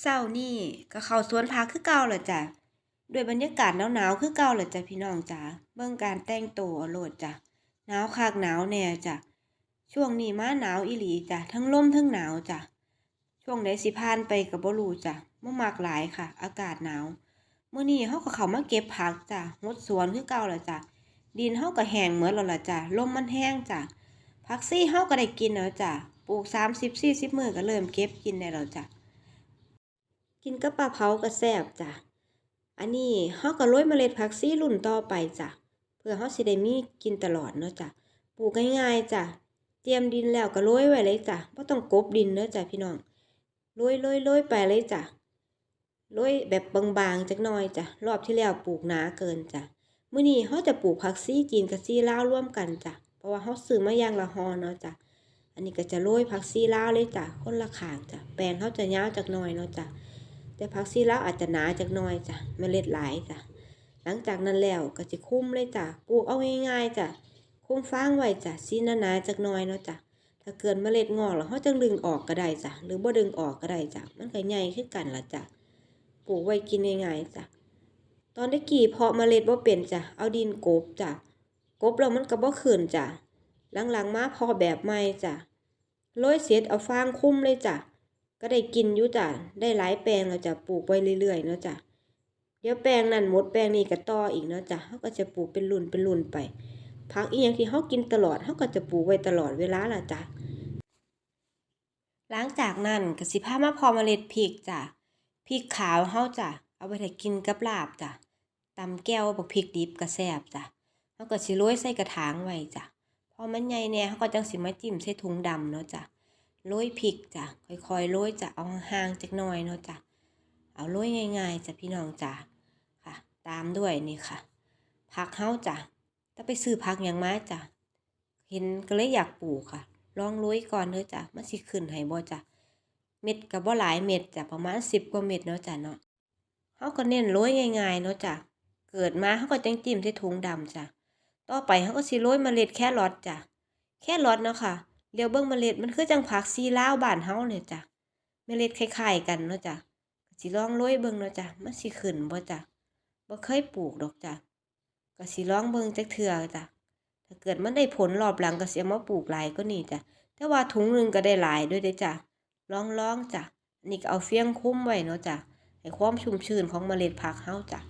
เช้านี้ก็เข้าสวนผักคือเก่าล่ะจ้ะด้วยบรรยากาศหนาวๆคือเก่าล่ะจ้ะพี่น้องจ๋าเบิ่งการแต่งตัวเอาโลดจ้ะหนาวคักหนาวแน่จ้ะช่วงนี้มาหนาวอีหลีจ้ะทั้งลมทั้งหนาวจ้ะช่วงใดสิผ่านไปก็บ่รู้จ้ะบ่มักหลายค่ะ อากาศหนาวเมื้อนี้เฮาก็เข้ามาเก็บผักจ้ะงดสวนคือเก่าล่ะจ้ะดินเฮาก็แห้งหมดแล้วล่ะจ้ะลมมันแห้งจ้ะผักซี่เฮาก็ได้กินแล้วจ้ะปลูก30-40มื้อก็เริ่มเก็บกินได้แล้วจ้ะ กินกับปลาเผาก็แซบจ้ะ อันนี้เฮาก็โรยเมล็ดผักชีรุ่นต่อไปจ้ะ เพื่อเฮาสิได้มีกินตลอดเนาะจ้ะ ปลูกง่ายๆจ้ะ เตรียมดินแล้วก็โรยไว้เลยจ้ะบ่ต้องกบดินเด้อจ้ะพี่น้อง โรยๆๆไปเลยจ้ะ โรยแบบบางๆจักหน่อยจ้ะ รอบที่แล้วปลูกหนาเกินจ้ะ มื้อนี้เฮาจะปลูกผักชีจีนกับชีลาวรวมกันจ้ะ เพราะว่าเฮาซื้อมาอย่างละห่อเนาะจ้ะอันนี้ก็จะโรยผักชีลาวเลยจ้ะคนละขางจ้ะ แปลงเฮาจะยาวจักหน่อยเนาะจ้ะ แต่ผักชีลาวอาจจะหนาจักน่อยจ้ะเมล็ดหลายจ้ะหลังจากนั้นแล้วก็สิคลุมเลยจ้ะปลูกเอาง่ายๆจ้ะคลุมฟางไว้จ้ะสีหนาๆจักน่อยเนาะจ้ะถ้าเกิดเมล็ดงอกแล้วเฮาจังดึงออกก็ได้จ้ะหรือบ่ดึงออกก็ได้จ้ะมันก็ใหญ่คือกันละจ้ะปลูกไว้กินง่ายๆจ้ะตอนตะกี้เพาะเมล็ดบ่าเป็นจ้ะเอาดินกบจ้ะกบแล้วมันก็บ่ขึ้นจ้ะหลังๆมาพาะแบบใหม่จ้ะโรยเสร็จเอาฟางคลุมเลยจ้ะ ก็ได้กินอยู่จ้ะได้หลายแปลงแล้วจ้ะปลูกไว้เรื่อยๆเนาะจ้ะเดี๋ยวแปลงนั้นหมดแปลงนี้ก็ต่ออีกเนาะจ้ะเฮาก็จะปลูกเป็นรุ่นเป็นรุ่นไปผักอีหยังที่เฮากินตลอดเฮาก็จะปลูกไว้ตลอดเวลาล่ะจ้ะหลังจากนั้นก็สิพามาพาะเมล็ดพริกจ้ะพริกขาวเฮาจ้ะเอาไว้ถ้ากินกับลาบจ้ะตำแก้วบักพริกดิบก็แซบจ้ะเฮาก็สิโรยใส่กระถางไว้จ้ะพอมันใหญ่แหน่เฮาก็จังสิมาจิ้มใส่ถุงดำเนาะจ้ะ โรยพริกจ้ะค่อยๆโรยจะเอาห่างๆจักหน่อยเนาะจ้ะเอาโรยง่ายๆจ้ะพี่น้องจ้ะค่ะ ตามด้วยนี่ค่ะผักเฮาจ้ะถ้าไปซื้อผักหยังมาจ้ะเห็นก็เลยอยากปลูกค่ะ ลองโรยก่อนเด้อจ้ะมันสิขึ้นให้บ่จ้ะเม็ดก็บ่หลายเม็ดจ้ะประมาณ10กว่าเม็ดเนาะจ้ะเนาะเฮาก็เน้นโรยง่ายๆเนาะจ้ะเกิดมาเฮาก็จังจิ้มใส่ถุงดำจ้ะต่อไปเฮาก็สิโรยเมล็ดแครอทจ้ะแครอทเนาะค่ะ เดี๋ยวเบิ่งเมล็ดมันคือจังผักชีลาวบ้านเฮาเนี่ยจ้ะเมล็ดคล้ายๆกันเนาะจ้ะสิลองโรยเบิ่งเนาะจ้ะมันสิขึ้นบ่จ้ะบ่เคยปลูกดอกจ้ะก็สิลองเบิ่งจักเทื่อจ้ะถ้าเกิดมันได้ผลรอบหลังก็สิเอามาปลูกหลายกว่านี้จ้ะแต่ว่าถุงนึงก็ได้หลายด้วยเด้จ้ะลองๆจ้ะนนี้ก็เอาเฟี้ยงคลุมไว้เนาะจ้ะให้ความชุ่มชื้นของเมล็ดผักเฮาจ้ะ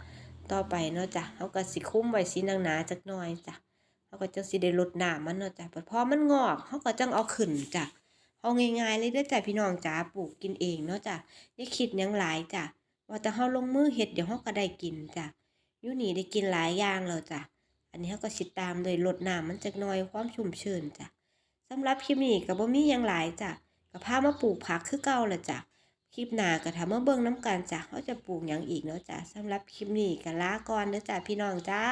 ต่อไปเนาะจ้ะเฮาก็สิคลุมไว้สีหนาๆจักหน่อยจ้ะ เฮาก็จังสิได้รดน้ำมันเนาะจ้ะพอมันงอกเฮาก็จังเอาขึ้นจ้ะเอาง่ายๆเลยเด้อจ้ะพี่น้องจ๋าปลูกกินเองเนาะจ้ะอย่าคิดยังหลายจ้ะว่าแต่เฮาลงมือเฮ็ดเดี๋ยวเฮาก็ได้กินจ้ะอยู่นี่ได้กินหลายอย่างแล้วจ้ะอันนี้เฮาก็สิตามด้วยรดน้ำมันจักหน่อยความชุ่มชื้นจ้ะสำหรับคลิปนี้ก็บ่มีหยังหลายจ้ะก็พามาปลูกผักคือเก่าล่ะจ้ะคลิปหน้าก็ถ้ามาเบิ่งน้ำกันจ้ะเฮาจะปลูกหยังอีกเนาะจ้ะสำหรับคลิปนี้ก็ลาก่อนเด้อจ้ะพี่น้องจ้า